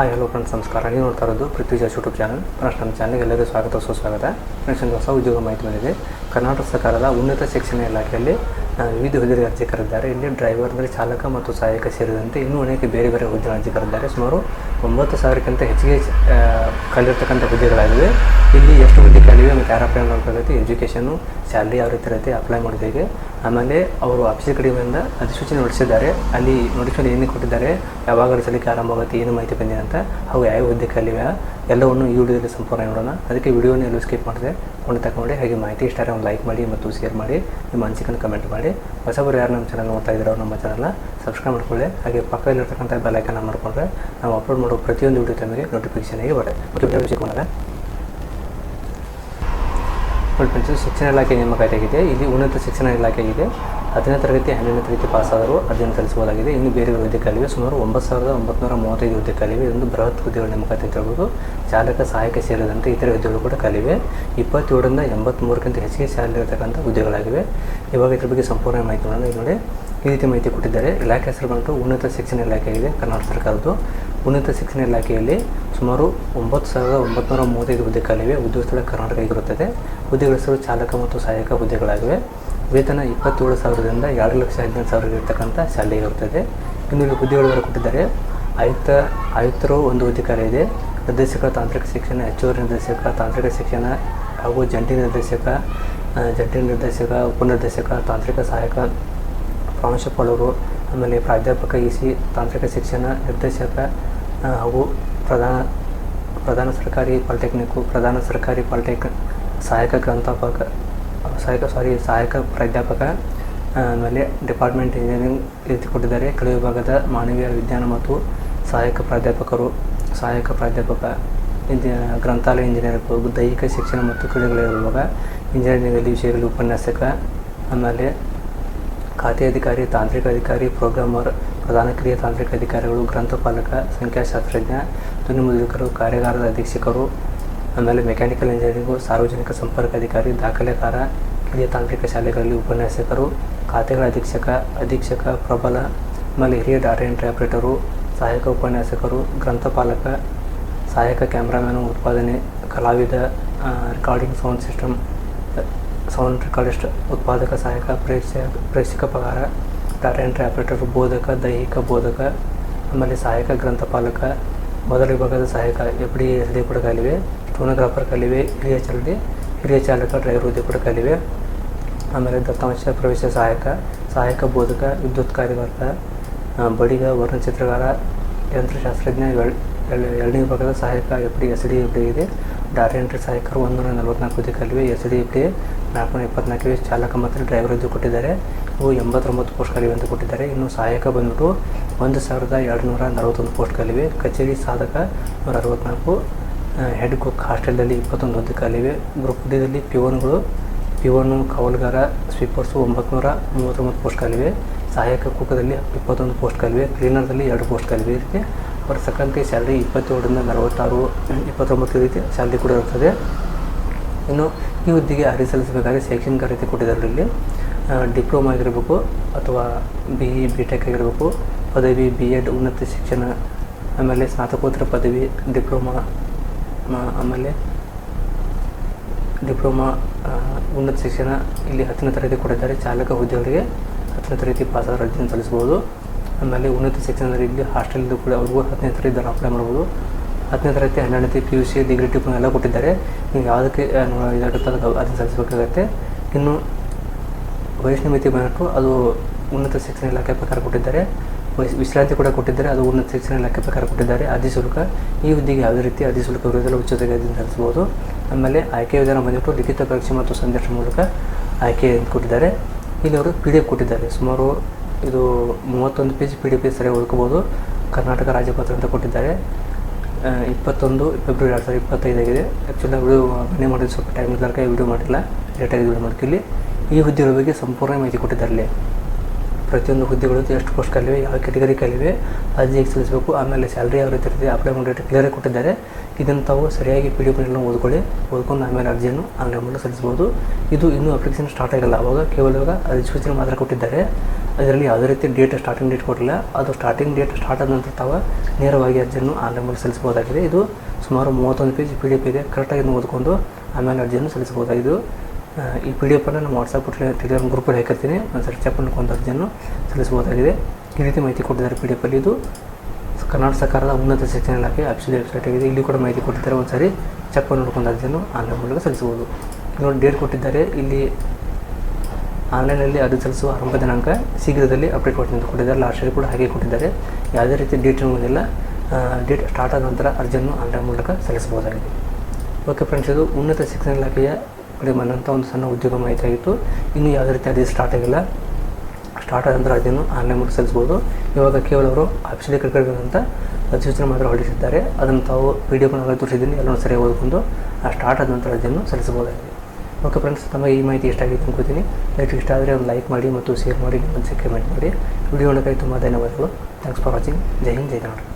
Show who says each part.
Speaker 1: Hi hello friends ನಮಸ್ಕಾರ. ನೀವು ನೋಡ್ತಾ ಇರೋದು ಪೃಥ್ವಿಜಾಸ್ ಯೂಟ್ಯೂಬ್ ಚಾನಲ್ ಫ್ರೆಂಡ್ಸ್, ನಮ್ಮ ಚಾನಲ್ಗೆ ಎಲ್ಲರಿಗೂ ಸ್ವಾಗತ. ಸುಸ್ವಾಗತ ಫ್ರೆಂಡ್ಸ್ ಹೊಸ ಉದ್ಯೋಗ ಮಾಹಿತಿ ಬಂದಿದೆ. ಕರ್ನಾಟಕ ಸರ್ಕಾರದ ಉನ್ನತ ಶಿಕ್ಷಣ ಇಲಾಖೆಯಲ್ಲಿ ವಿವಿಧ ಹುದ್ದೆಗೆ ಅರ್ಜಿ ಕರೆದಿದ್ದಾರೆ. ಇಲ್ಲಿ ಡ್ರೈವರ್ ಅಂದರೆ ಚಾಲಕ ಮತ್ತು ಸಹಾಯಕ ಸೇರಿದಂತೆ ಇನ್ನೂ ಅನೇಕ ಬೇರೆ ಬೇರೆ ಹುದ್ದೆಗಳ ಅರ್ಜಿ ಕರೆದಿದ್ದಾರೆ. ಸುಮಾರು ಒಂಬತ್ತು ಸಾವಿರಕ್ಕಿಂತ ಹೆಚ್ಚಿಗೆ ಕಲಿರ್ತಕ್ಕಂಥ ಹುದ್ದೆಗಳಾಗಿವೆ. ಇಲ್ಲಿ ಎಷ್ಟು ಹುದ್ದೆ ಕಲಿವೆ ಮತ್ತು ಯಾರ ಪ್ರಯಾಣ ಎಜುಕೇಷನು ಸ್ಯಾಲ್ರಿ ಯಾವ ರೀತಿ ಇರುತ್ತೆ ಅಪ್ಲೈ ಮಾಡೋದು ಆಮೇಲೆ ಅವರು ಆಫೀಸ್ ಕಡೆಯಿಂದ ಅಧಿಸೂಚನೆ ಹೊರಡಿಸಿದ್ದಾರೆ. ಅಲ್ಲಿ ನೋಟಿಫಿಕೇಶನ್ ಏನೇ ಕೊಟ್ಟಿದ್ದಾರೆ ಯಾವಾಗ ಸಲಿಕೆ ಆರಂಭ ಆಗುತ್ತೆ, ಏನು ಮಾಹಿತಿ ಬಂದಿದೆ ಅಂತ, ಹಾಗೂ ಯಾವ ಅಲ್ಲಿ ಎಲ್ಲವನ್ನು ಈ ವಿಡಿಯೋದಲ್ಲಿ ಸಂಪೂರ್ಣ ನೋಡೋಣ. ಅದಕ್ಕೆ ವಿಡಿಯೋನ ಎಲ್ಲೂ ಸ್ಕಿಪ್ ಮಾಡಿದೆ ಕೊಂಡು ತಗೊಂಡು ಹಾಗೆ ಮಾಹಿತಿ ಇಷ್ಟ ಒಂದು ಲೈಕ್ ಮಾಡಿ ಮತ್ತು ಶೇರ್ ಮಾಡಿ, ನಿಮ್ಮ ಅನಿಸಿಕೆಯನ್ನು ಕಮೆಂಟ್ ಮಾಡಿ. ಹೊಸಬರು ಯಾರು ನಮ್ಮ ಚಾನಲ್ ನೋಡ್ತಾ ಇದ್ದಾರೆ ನಮ್ಮ ಚಾನಲ್ನ ಸಬ್ಸ್ಕ್ರೈಬ್ ಮಾಡ್ಕೊಳ್ಳಿ. ಹಾಗೆ ಪಕ್ಕದಲ್ಲಿರ್ತಕ್ಕಂಥ ಬೆಲ್ಲೈಕನ್ನ ಮಾಡಿಕೊಂಡ್ರೆ ನಾವು ಅಪ್ಲೋಡ್ ಮಾಡೋ ಪ್ರತಿಯೊಂದು ವಿಡಿಯೋ ತಮಗೆ ನೋಟಿಫಿಕೇಶನ್ ಆಗಿ ಬರುತ್ತೆ. ನೋಡಿ ಫ್ರೆಂಡ್ಸ್ ಶಿಕ್ಷಣ ಇಲಾಖೆ ನೇಮಕಾತಿಯಾಗಿದೆ ಇಲ್ಲಿ ಉನ್ನತ ಶಿಕ್ಷಣ ಇಲಾಖೆ ಇದೆ. ಹತ್ತನೇ ತರಗತಿ, ಹನ್ನೆರಡನೇ ತರಗತಿ ಪಾಸಾದರೂ ಅರ್ಜಿಯನ್ನು ಸಲ್ಲಿಸಬಹುದಾಗಿದೆ ಇನ್ನು ಬೇರೆ ಹುದ್ದೆಗಳಿವೆ ಸುಮಾರು ಒಂಬತ್ತು ಸಾವಿರದ ಒಂಬತ್ತು ಮೂವತ್ತೈದು ಹುದ್ದೆಗಳಿವೆ ಇದೊಂದು ಬೃಹತ್ ಹುದ್ದೆಗಳ ನೇಮಕಾತಿ ಅಂತ ಹೇಳ್ಬೋದು. ಚಾಲಕ, ಸಹಾಯಕ ಸೇರಿದಂತೆ ಇತರ ಹುದ್ದೆಗಳು ಕೂಡ ಕಲಿವೆ. ಇಪ್ಪತ್ತೇಳರಿಂದ ಎಂಬತ್ತ್ಮೂರಕ್ಕಿಂತ ಹೆಚ್ಚಿಗೆ ಶಾಲೆ ಇರತಕ್ಕಂಥ ಹುದ್ದೆಗಳಾಗಿವೆ. ಇವಾಗ ಇದ್ರ ಬಗ್ಗೆ ಸಂಪೂರ್ಣ ಮಾಹಿತಿ ನೋಡೋಣ ಇಲ್ಲಿ ನೋಡಿ, ಈ ರೀತಿ ಮಾಹಿತಿ ಕೊಟ್ಟಿದ್ದಾರೆ. ಇಲಾಖೆ ಹೆಸರು ಬಂದು ಉನ್ನತ ಶಿಕ್ಷಣ ಇಲಾಖೆ ಇದೆ ಕರ್ನಾಟಕ ಸರ್ಕಾರದ್ದು. ಉನ್ನತ ಶಿಕ್ಷಣ ಇಲಾಖೆಯಲ್ಲಿ ಸುಮಾರು ಒಂಬತ್ತು ಸಾವಿರದ ಒಂಬತ್ತು ಮೂವತ್ತೈದು ಹುದ್ದೆ ಖಾಲಿವೆ ಉದ್ಯೋಗ ಸ್ಥಳ ಕರ್ನಾಟಕ ಆಗಿರುತ್ತದೆ. ಹುದ್ದೆಗಳ ಚಾಲಕ ಮತ್ತು ಸಹಾಯಕ ಹುದ್ದೆಗಳಾಗಿವೆ. ವೇತನ ಇಪ್ಪತ್ತೇಳು ಸಾವಿರದಿಂದ ಎರಡು ಲಕ್ಷ ಹದಿನೈದು ಸಾವಿರ ಇರತಕ್ಕಂಥ ಶಾಲೆ ಇರುತ್ತದೆ. ಇನ್ನು ಇಲ್ಲಿ ಹುದ್ದೆಗಳು ಕೊಟ್ಟಿದ್ದಾರೆ. ಆಯುಕ್ತ, ಆಯುಕ್ತರು ಒಂದು ಹುದ್ದೆ ಖಾಲಿ ಇದೆ. ನಿರ್ದೇಶಕ, ತಾಂತ್ರಿಕ ಶಿಕ್ಷಣ ಹೆಚ್ಚುವರಿ ನಿರ್ದೇಶಕ, ತಾಂತ್ರಿಕ ಶಿಕ್ಷಣ ಹಾಗೂ ಜಂಟಿ ನಿರ್ದೇಶಕ ಜಂಟಿ ನಿರ್ದೇಶಕ ಉಪನಿರ್ದೇಶಕ ತಾಂತ್ರಿಕ ಸಹಾಯಕ, ಪ್ರಾಂಶುಪಾಲರು, ಆಮೇಲೆ ಪ್ರಾಧ್ಯಾಪಕ, ಇ ಸಿ, ತಾಂತ್ರಿಕ ಶಿಕ್ಷಣ ನಿರ್ದೇಶಕ ಹಾಗೂ ಪ್ರಧಾನ ಪ್ರಧಾನ ಸರ್ಕಾರಿ ಪಾಲಿಟೆಕ್ನಿಕ್ಕು, ಪ್ರಧಾನ ಸರ್ಕಾರಿ ಪಾಲಿಟೆಕ್ ಸಹಾಯಕ ಗ್ರಂಥಾಪಕ, ಸಹಾಯಕ ಸಾರಿ ಸಹಾಯಕ ಪ್ರಾಧ್ಯಾಪಕ ಆಮೇಲೆ ಡಿಪಾರ್ಟ್ಮೆಂಟ್ ಇಂಜಿನಿಯರಿಂಗ್ ಎತ್ತಿಕೊಟ್ಟಿದ್ದಾರೆ ಕೆಳ ವಿಭಾಗದ ಮಾನವೀಯ ವಿಜ್ಞಾನ ಮತ್ತು ಸಹಾಯಕ ಪ್ರಾಧ್ಯಾಪಕರು, ಸಹಾಯಕ ಪ್ರಾಧ್ಯಾಪಕ, ಇಂಜಿ, ಗ್ರಂಥಾಲಯ ಇಂಜಿನಿಯರ್ ದೈಹಿಕ ಶಿಕ್ಷಣ ಮತ್ತು ಕ್ರೀಡೆಗಳ ವಿಭಾಗ ಇಂಜಿನಿಯರಿಂಗಲ್ಲಿ ವಿಷಯಗಳು, ಉಪನ್ಯಾಸಕ, ಆಮೇಲೆ ಖಾತೆ ಅಧಿಕಾರಿ, ತಾಂತ್ರಿಕ ಅಧಿಕಾರಿ, ಪ್ರೋಗ್ರಾಮರ್ ಪ್ರಧಾನ ಕಿರಿಯ ತಾಂತ್ರಿಕ ಅಧಿಕಾರಿಗಳು, ಗ್ರಂಥಪಾಲಕ, ಸಂಖ್ಯಾಶಾಸ್ತ್ರಜ್ಞ, ಧ್ವನಿ ಮುದ್ರಕರು, ಕಾರ್ಯಾಗಾರದ ಅಧೀಕ್ಷಕರು, ಆಮೇಲೆ ಮೆಕ್ಯಾನಿಕಲ್ ಇಂಜಿನಿಯರಿಂಗು ಸಾರ್ವಜನಿಕ ಸಂಪರ್ಕ ಅಧಿಕಾರಿ, ದಾಖಲೆಕಾರ, ಕಿರಿಯ ತಾಂತ್ರಿಕ ಶಾಲೆಗಳಲ್ಲಿ ಉಪನ್ಯಾಸಕರು, ಖಾತೆಗಳ ಅಧೀಕ್ಷಕ ಅಧೀಕ್ಷಕ, ಪ್ರಬಲ, ಆಮೇಲೆ ಹಿರಿಯ ಡಾಟಾ ಎಂಟ್ರಿ ಆಪರೇಟರು ಸಹಾಯಕ ಉಪನ್ಯಾಸಕರು, ಗ್ರಂಥಪಾಲಕ, ಸಹಾಯಕ ಕ್ಯಾಮ್ರಾಮ್ಯಾನು ಉತ್ಪಾದನೆ, ಕಲಾವಿದ recording sound system sound recordist ಉತ್ಪಾದಕ, ಸಹಾಯಕ ಪ್ರೇಕ್ಷಕ ಪ್ರೇಕ್ಷಕ ಪಗಾರ ಡಾಟಾ ಎಂಟ್ರಿ ಆಪರೇಟರ್ ಬೋಧಕ ದೈಹಿಕ ಬೋಧಕ ಆಮೇಲೆ ಸಹಾಯಕ ಗ್ರಂಥಪಾಲಕ ಮೊದಲ ವಿಭಾಗದ ಸಹಾಯಕ ಎಫ್ ಡಿ ಎಸ್ ಡಿ ಕೂಡ ಕಲಿವೆ ಟೋನೋಗ್ರಾಫರ್ ಕಲಿವೆ ಹಿರಿಯ ಚಾಲನೆ ಹಿರಿಯ ಚಾಲಕ ಡ್ರೈವರ್ ಹುದ್ದೆ ಕೂಡ ಕಲಿವೆ ಆಮೇಲೆ ದತ್ತಾಂಶ ಪ್ರವೇಶ ಸಹಾಯಕ ಸಹಾಯಕ ಬೋಧಕ ವಿದ್ಯುತ್ ಕಾರ್ಯಕರ್ತ ಆ, ಬಡಿಗ ವರ್ಣಚಿತ್ರಕಾರ ಯಂತ್ರಶಾಸ್ತ್ರಜ್ಞ ಎರಡನೇ ವಿಭಾಗದ ಸಹಾಯಕ F D S D F D ಇದೆ. ಡಾಟಾ ಎಂಟ್ರಿ ಸಹಾಯಕರು ಒಂದೂರ ನಲವತ್ನಾಲ್ಕು ಹುದ್ದೆ ಕಲಿವೆ ಎಸ್ ಡಿ ಎಫ್ ಡಿ ನಾಲ್ಕುನೂರ ಇಪ್ಪತ್ತ್ನಾಲ್ಕು ಚಾಲಕ ಮತ್ತು ಡ್ರೈವರ್ ಹುದ್ದೆ ಕೊಟ್ಟಿದ್ದಾರೆ. ಎಂಬತ್ತೊಂಬತ್ತು ಪೋಸ್ಟ್ ಕಲಿವೆ ಅಂತ ಕೊಟ್ಟಿದ್ದಾರೆ. ಇನ್ನು ಸಹಾಯಕ ಬಂದ್ಬಿಟ್ಟು ಒಂದು ಸಾವಿರದ ಎರಡುನೂರ ನಲವತ್ತೊಂದು ಪೋಸ್ಟ್ ಕಲಿವೆ. ಕಚೇರಿ ಸಾಧಕ ನೂರ ಅರವತ್ತ್ನಾಲ್ಕು ಹೆಡ್ ಕುಕ್ ಹಾಸ್ಟೆಲ್ನಲ್ಲಿ ಇಪ್ಪತ್ತೊಂದು ಹುದ್ದೆಗಳಿವೆ ಗ್ರೂಪ್ ಡಿದಲ್ಲಿ ಪಿವನ್ಗಳು, ಪಿವನು, ಕಾವಲುಗಾರ, ಸ್ವೀಪರ್ಸು ಒಂಬತ್ತುನೂರ ಮೂವತ್ತೊಂಬತ್ತು ಪೋಸ್ಟ್ ಕಲಿವೆ. ಸಹಾಯಕ ಕುಕ್ಕದಲ್ಲಿ ಇಪ್ಪತ್ತೊಂದು ಪೋಸ್ಟ್ ಖಾಲಿವೆ ಕ್ಲೀನರ್ದಲ್ಲಿ ಎರಡು ಪೋಸ್ಟ್ ಕಲಿವೆ. ಈ ರೀತಿ ಅವರ ಸಕ್ಕಂತೆ ಸ್ಯಾಲ್ರಿ ಇಪ್ಪತ್ತೇಳರಿಂದ ನಲವತ್ತಾರು, ಇಪ್ಪತ್ತೊಂಬತ್ತು ರೀತಿ ಸ್ಯಾಲ್ರಿ ಕೂಡ ಇರ್ತದೆ. ಇನ್ನು ಈ ಹುದ್ದೆಗೆ ಅರ್ಜಿ ಸಲ್ಲಿಸಬೇಕಾದ್ರೆ ಶೈಕ್ಷಣಿಕ ರೀತಿ ಕೊಟ್ಟಿದ್ದಾರೆ ಇಲ್ಲಿ. ಡಿಪ್ಲೊಮಾ ಆಗಿರಬೇಕು ಅಥವಾ ಬಿ ಇ ಬಿ ಟೆಕ್ ಆಗಿರಬೇಕು, ಪದವಿ ಬಿ ಎಡ್ ಉನ್ನತ ಶಿಕ್ಷಣ, ಆಮೇಲೆ ಸ್ನಾತಕೋತ್ತರ ಪದವಿ, ಡಿಪ್ಲೊಮಾ ಆಮೇಲೆ ಡಿಪ್ಲೊಮಾ ಉನ್ನತ ಶಿಕ್ಷಣ ಇಲ್ಲಿ ಹತ್ತನೇ ತರಗತಿ ಕೊಟ್ಟಿದ್ದಾರೆ ಚಾಲಕ ಹುದ್ದೆಗಳಿಗೆ ಹತ್ತನೇ ತರಗತಿ ಆದ ಅರ್ಜಿಯನ್ನು ಸಲ್ಲಿಸ್ಬೋದು. ಆಮೇಲೆ ಉನ್ನತ ಶಿಕ್ಷಣದಲ್ಲಿ ಇಲ್ಲಿ ಹಾಸ್ಟೆಲ್ದು ಕೂಡ ಅವ್ರಿಗೂ ಹತ್ತನೇ ತರಗತಿ ಅಪ್ಲೈ ಮಾಡ್ಬೋದು. ಹತ್ತನೇ ತರಗತಿ ಹನ್ನೆರಡನೇ P U C degree tip ಎಲ್ಲ ಕೊಟ್ಟಿದ್ದಾರೆ. ನೀವು ಯಾವುದಕ್ಕೆ ಇದಾಗುತ್ತೆ ಅದನ್ನು ಸಲ್ಲಿಸಬೇಕಾಗತ್ತೆ. ಇನ್ನು ಮಿತಿ ಬಂದ್ಬಿಟ್ಟು ಅದು ಉನ್ನತ ಶಿಕ್ಷಣ ಇಲಾಖೆ ಪ್ರಕಾರ ಕೊಟ್ಟಿದ್ದಾರೆ. ವಯಸ್, ವಿಶ್ರಾಂತಿ ಕೂಡ ಕೊಟ್ಟಿದ್ದಾರೆ. ಅದು ಉನ್ನತ ಶಿಕ್ಷಣ ಇಲಾಖೆ ಪ್ರಕಾರ ಕೊಟ್ಟಿದ್ದಾರೆ. ಅಧಿಶುಲ್ಕ ಶುಲ್ಕ, ಈ ಹುದ್ದೆಗೆ ಯಾವುದೇ ರೀತಿ ಅಧಿಶುಲ್ಕ ಉಚಿತವಾಗಿ ಅರ್ಜಿ ಸಲ್ಲಿಸ್ಬೋದು ಆಮೇಲೆ ಆಯ್ಕೆ ವಿಧಾನ ಬಂದ್ಬಿಟ್ಟು ಲಿಖಿತ ಪರೀಕ್ಷೆ ಮತ್ತು ಸಂದರ್ಶನ ಮೂಲಕ ಆಯ್ಕೆ ಕೊಟ್ಟಿದ್ದಾರೆ. ಇಲ್ಲಿ ಅವರು ಪಿ ಡಿ ಎಫ್ ಕೊಟ್ಟಿದ್ದಾರೆ. ಸುಮಾರು ಇದು ಮೂವತ್ತೊಂದು ಪೇಜ್ ಪಿ ಡಿ ಎಫ್ ಸರಿಯಾಗಿ ಹುಡುಕಬಹುದು. ಕರ್ನಾಟಕ ರಾಜ್ಯಪತ್ರ ಅಂತ ಕೊಟ್ಟಿದ್ದಾರೆ. ಇಪ್ಪತ್ತೊಂದು ಫೆಬ್ರವರಿ ಎರಡು ಸಾವಿರದ ಇಪ್ಪತ್ತೈದಾಗಿದೆ. ಆ್ಯಕ್ಚುಲಿ ವಿಡಿಯೋ ಮನೆ ಮಾಡಿದ್ದು ಸ್ವಲ್ಪ ಟೈಮ್ ತರಕ ವಿಡಿಯೋ ಮಾಡಿಲ್ಲ. ಲೇಟಾಗಿ ವಿಡಿಯೋ ಮಾಡ್ತಿಲ್ಲಿ ಈ ಹುದ್ದೆಗಳ ಬಗ್ಗೆ ಸಂಪೂರ್ಣ ಮಾಹಿತಿ ಕೊಟ್ಟಿದ್ದಾರೆ ಪ್ರತಿಯೊಂದು ಹುದ್ದೆಗಳು ಎಷ್ಟು ಪೋಸ್ಟ್ ಕಲಿವೆ, ಯಾವ ಕೆಟಗರಿ ಕಲಿವೆ, ಅರ್ಜಿ ಹೇಗೆ ಸಲ್ಲಿಸಬೇಕು, ಆಮೇಲೆ ಸ್ಯಾಲ್ರಿ ಯಾವ ರೀತಿ ಇರ್ತದೆ ಅಪ್ಲೈ ಮಾಡಿ ಕ್ಲಿಯರಾಗಿ ಕೊಟ್ಟಿದ್ದಾರೆ. ಇದನ್ನು ತಾವು ಸರಿಯಾಗಿ ಪಿ ಡಿ ಪಿಗಳನ್ನು ಓದ್ಕೊಳ್ಳಿ, ಓದ್ಕೊಂಡು ಆಮೇಲೆ ಅರ್ಜಿಯನ್ನು ಆನ್ಲೈನ್ ಮೂಲಕ ಸಲ್ಲಿಸ್ಬೋದು ಇದು ಇನ್ನೂ ಅಪ್ಲಿಕೇಶನ್ ಸ್ಟಾರ್ಟ್ ಆಗಿಲ್ಲ, ಅವಾಗ ಕೇವಲ ಇವಾಗ ಅಧಿಸೂಚನೆ ಮಾತ್ರ ಕೊಟ್ಟಿದ್ದಾರೆ. ಅದರಲ್ಲಿ ಯಾವುದೇ ರೀತಿ ಡೇಟ್ ಸ್ಟಾರ್ಟಿಂಗ್ ಡೇಟ್ ಕೊಟ್ಟಿಲ್ಲ. ಅದು ಸ್ಟಾರ್ಟಿಂಗ್ ಡೇಟ್ ಸ್ಟಾರ್ಟ್ ಆದ ನಂತರ ತಾವು ನೇರವಾಗಿ ಅರ್ಜಿಯನ್ನು ಆನ್ಲೈನ್ ಮೂಲಕ ಸಲ್ಲಿಸಬಹುದಾಗಿದೆ. ಇದು ಸುಮಾರು ಮೂವತ್ತೊಂದು ಪೇಜ್ ಪಿ ಡಿ ಇದೆ ಕರೆಕ್ಟಾಗಿ ಓದ್ಕೊಂಡು ಆಮೇಲೆ ಅರ್ಜಿಯನ್ನು ಸಲ್ಲಿಸಬಹುದಾಗಿದೆ. ಈ ಪಿ ಡಿ ಎಫನ್ನು ನಮ್ಮ ವಾಟ್ಸಪ್ ಟೆಲಿಗ್ರಾಮ್ ಗ್ರೂಪಲ್ಲಿ ಹಾಕಿರ್ತೀನಿ. ಒಂದ್ಸರಿ ಚೆಕ್ ಮಾಡ್ಕೊಂಡು ಅರ್ಜಿಯನ್ನು ಸಲ್ಲಿಸಬಹುದಾಗಿದೆ ಈ ರೀತಿ ಮಾಹಿತಿ ಕೊಟ್ಟಿದ್ದಾರೆ ಪಿ ಡಿ ಎಫಲ್ಲಿ ಇದು ಕರ್ನಾಟಕ ಸರ್ಕಾರದ ಉನ್ನತ ಶಿಕ್ಷಣ ಇಲಾಖೆ ಅಫಿಷಿಯಲ್ ವೆಬ್ಸೈಟ್ ಆಗಿದೆ. ಇಲ್ಲಿ ಕೂಡ ಮಾಹಿತಿ ಕೊಟ್ಟಿದ್ದಾರೆ. ಒಂದ್ಸರಿ ಚೆಕ್ ಮಾಡಿ ನೋಡ್ಕೊಂಡು ಅರ್ಜಿಯನ್ನು ಆನ್ಲೈನ್ ಮೂಲಕ ಸಲ್ಲಿಸಬಹುದು. ನೋಡಿ ಡೇಟ್ ಕೊಟ್ಟಿದ್ದಾರೆ. ಇಲ್ಲಿ ಆನ್ಲೈನಲ್ಲಿ ಅರ್ಜಿ ಸಲ್ಲಿಸುವ ಆರಂಭ ದಿನಾಂಕ ಶೀಘ್ರದಲ್ಲಿ ಅಪ್ಡೇಟ್ ಕೊಟ್ಟಿದ್ದು ಕೊಟ್ಟಿದ್ದಾರೆ. ಲಾಸ್ಟ್ ಕೂಡ ಹಾಗೆ ಕೊಟ್ಟಿದ್ದಾರೆ. ಯಾವುದೇ ರೀತಿ ಡೇಟ್ ಇರುವುದಿಲ್ಲ ಡೇಟ್ ಸ್ಟಾರ್ಟ್ ಆದ ನಂತರ ಅರ್ಜಿಯನ್ನು ಆನ್ಲೈನ್ ಮೂಲಕ ಸಲ್ಲಿಸಬಹುದಾಗಿದೆ. ಓಕೆ ಫ್ರೆಂಡ್ಸ್ ಇದು ಉನ್ನತ ಶಿಕ್ಷಣ ಇಲಾಖೆಯ ಕಡೆ ಬಂದಂಥ ಒಂದು ಸಣ್ಣ ಉದ್ಯೋಗ ಮಾಹಿತಿ ಆಗಿತ್ತು. ಇನ್ನೂ ಯಾವುದೇ ರೀತಿ ಅದೇ ಸ್ಟಾರ್ಟ್ ಆಗಿಲ್ಲ. ಸ್ಟಾರ್ಟ್ ಆದ ನಂತರ ಅದನ್ನು ಆನ್ಲೈನ್ ಮೂಲಕ ಸಲ್ಲಿಸ್ಬೋದು ಇವಾಗ ಕೇವಲ ಅವರು ಆಫೀಸಲ್ಲಿ ಕರ್ಕೊಂಡಂಥ ಅಧಿಸೂಚನೆ ಮಾತ್ರ ಹೊರಡಿಸಿದ್ದಾರೆ. ಅದನ್ನು ತಾವು ವಿಡಿಯೋ ಕೂಡ ತೋರಿಸಿದ್ದೀನಿ. ಎಲ್ಲರೂ ಸರಿಯಾಗಿ ಓದ್ಕೊಂಡು ಆ ಸ್ಟಾರ್ಟ್ ಆದ ನಂತರ ಅದನ್ನು ಸಲ್ಲಿಸಬಹುದಾಗಿದೆ. ಓಕೆ ಫ್ರೆಂಡ್ಸ್ ತಮಗೆ ಈ ಮಾಹಿತಿ ಇಷ್ಟ ಆಗಿತ್ತು ಅನ್ಕೋತೀನಿ ಲೈಕ್ ಇಷ್ಟ ಆದರೆ ಒಂದು ಲೈಕ್ ಮಾಡಿ ಮತ್ತು ಶೇರ್ ಮಾಡಿ ಮತ್ತು ಕಮೆಂಟ್ ಮಾಡಿ. ವಿಡಿಯೋ ನೋಡೋಕ್ಕಾಗಿ ತುಂಬ ಧನ್ಯವಾದಗಳು. ಥ್ಯಾಂಕ್ಸ್ ಫಾರ್ ವಾಚಿಂಗ್ ಜೈ ಹಿಂದ್, ಜೈ ಕನ್ನಡ